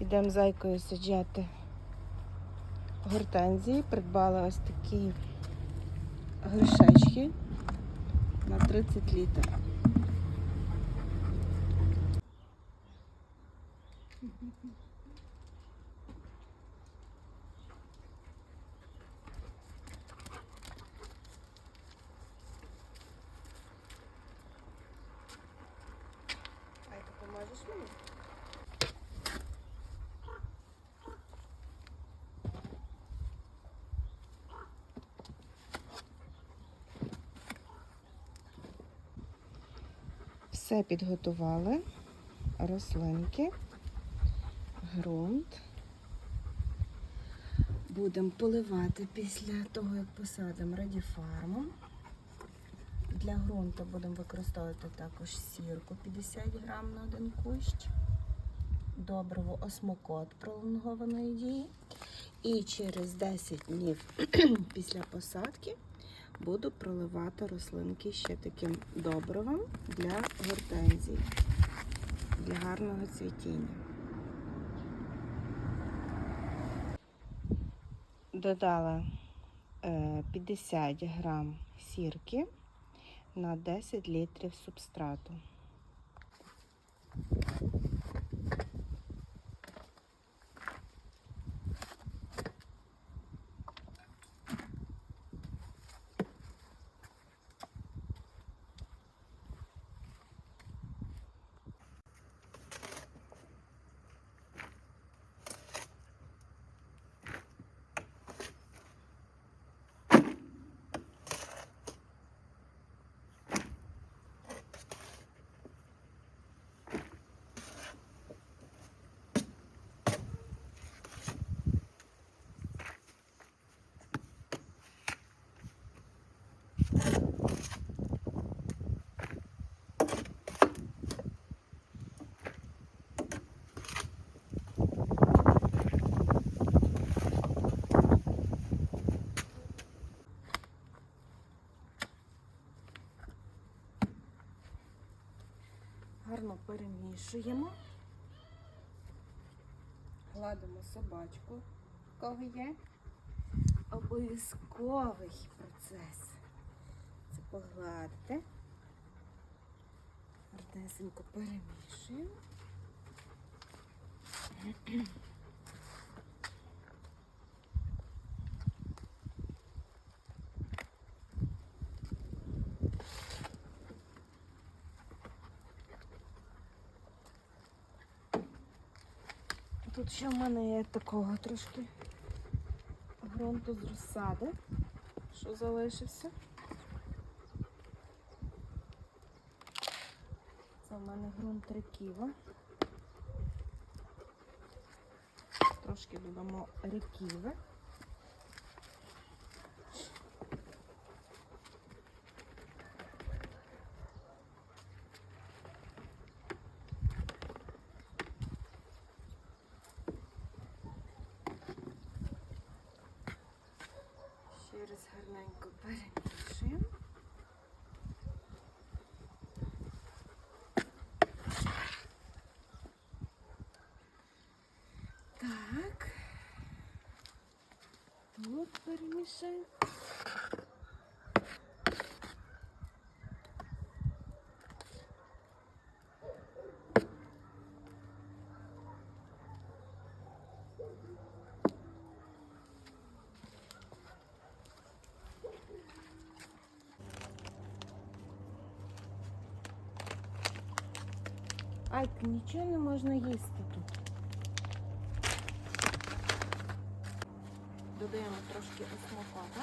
Йдемо зайкою саджати гортензії. Придбала ось такі грішечки на 30 літрів. Все підготували. Рослинки, ґрунт. Будемо поливати після того, як посадимо радіфарму. Для ґрунту будемо використовувати також сірку 50 грам на один кущ, добриво осмокот пролонгованої дії. І через 10 днів після посадки буду проливати рослинки ще таким добривом для гортензій, для гарного цвітіння. Додала е, 50 грам сірки на 10 літрів субстрату. Гарно перемішуємо. Гладимо собачку, в кого є. Обов'язковий процес. Це погладити. Гарнесенько перемішуємо. Тут ще в мене є такого трошки ґрунту з розсади, що залишився. Це в мене ґрунт реківа. Трошки додамо реківи. Тут перемішаємо. Ай, нічого не можна їсти тут. Додаємо трошки осмокота.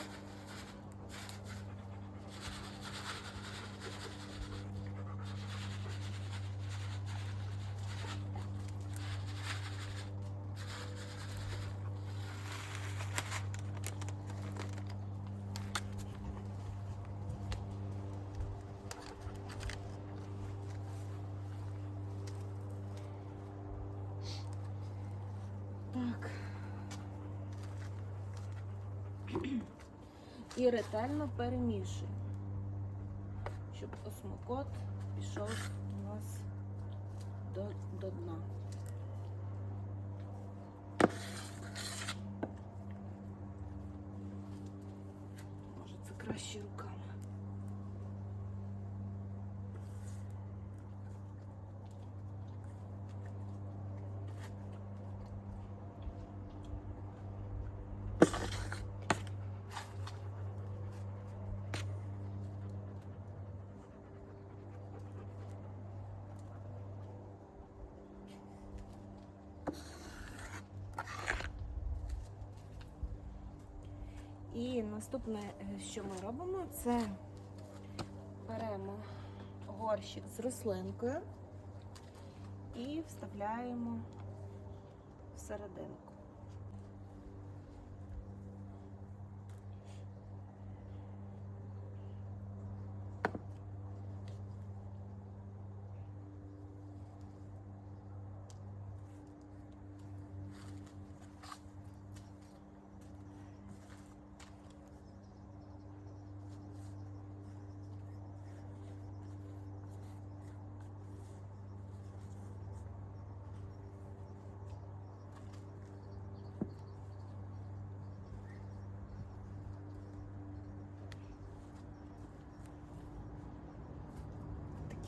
і ретельно перемішуємо, щоб осмокот пішов у нас до, до дна. Може це краще руками. І наступне, е, що ми робимо, це беремо горщик з рослинкою і вставляємо всерединку.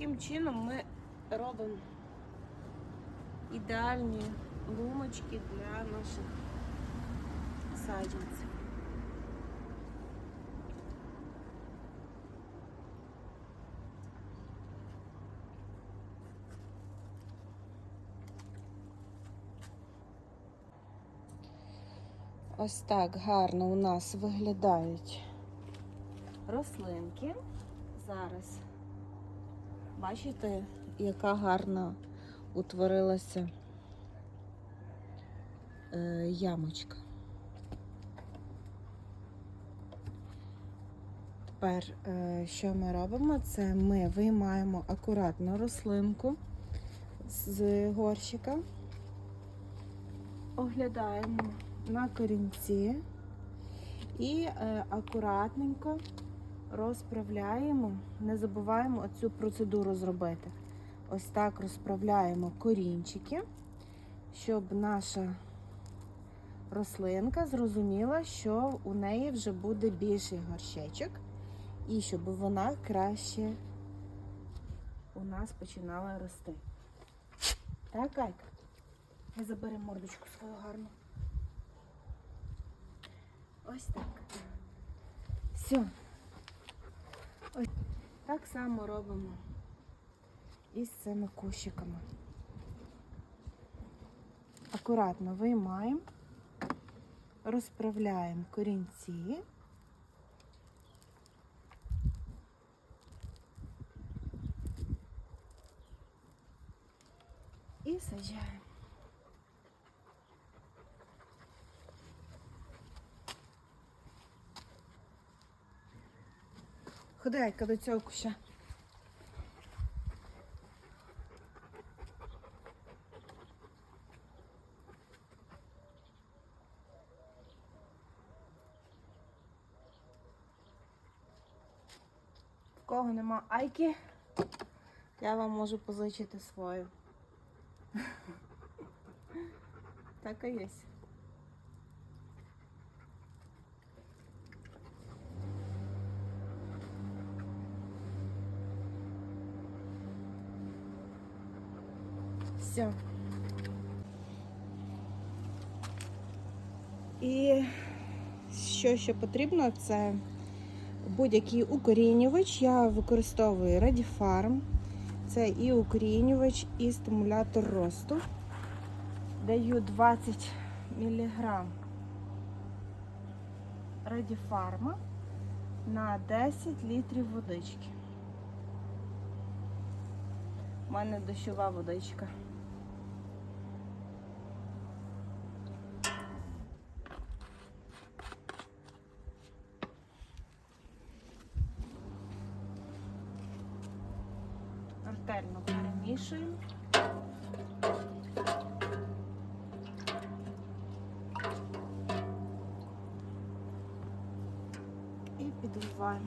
Таким чином ми робимо ідеальні лумочки для наших саджанців. Ось так гарно у нас виглядають рослинки. Зараз Бачите, яка гарна утворилася е, ямочка. Тепер, е, що ми робимо? Це ми виймаємо акуратно рослинку з горщика, оглядаємо на корінці і е, акуратненько розправляємо, не забуваємо цю процедуру зробити. Ось так розправляємо корінчики, щоб наша рослинка зрозуміла, що у неї вже буде більший горщечок, і щоб вона краще у нас починала рости. Так, Айка? Ми заберемо мордочку свою гарну. Ось так. Все. Ось так само робимо і з цими кущиками. Акуратно виймаємо, розправляємо корінці. І саджаємо. Ходайка до цього куща. В кого нема айки, я вам можу позичити свою. Так і є. Все. І що ще потрібно, це будь-який укорінювач. Я використовую Radifarm. Це і укорінювач, і стимулятор росту. Даю 20 мг Радіфарма на 10 літрів водички. У мене дощова водичка. Ретельно перемішуємо. І підливаємо.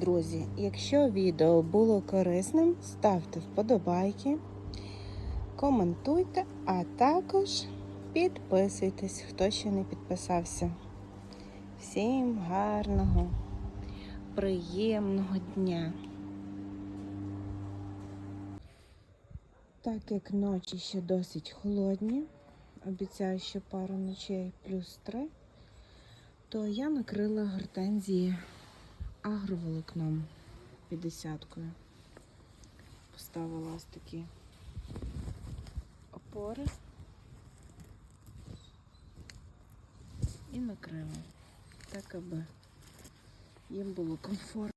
Друзі, якщо відео було корисним, ставте вподобайки, коментуйте, а також підписуйтесь, хто ще не підписався. Всім гарного, приємного дня! Так як ночі ще досить холодні, обіцяю, що пару ночей плюс 3, то я накрила гортензії агроволокном 50-кою. Поставила ось такі опори і накрила, так аби їм було комфортно.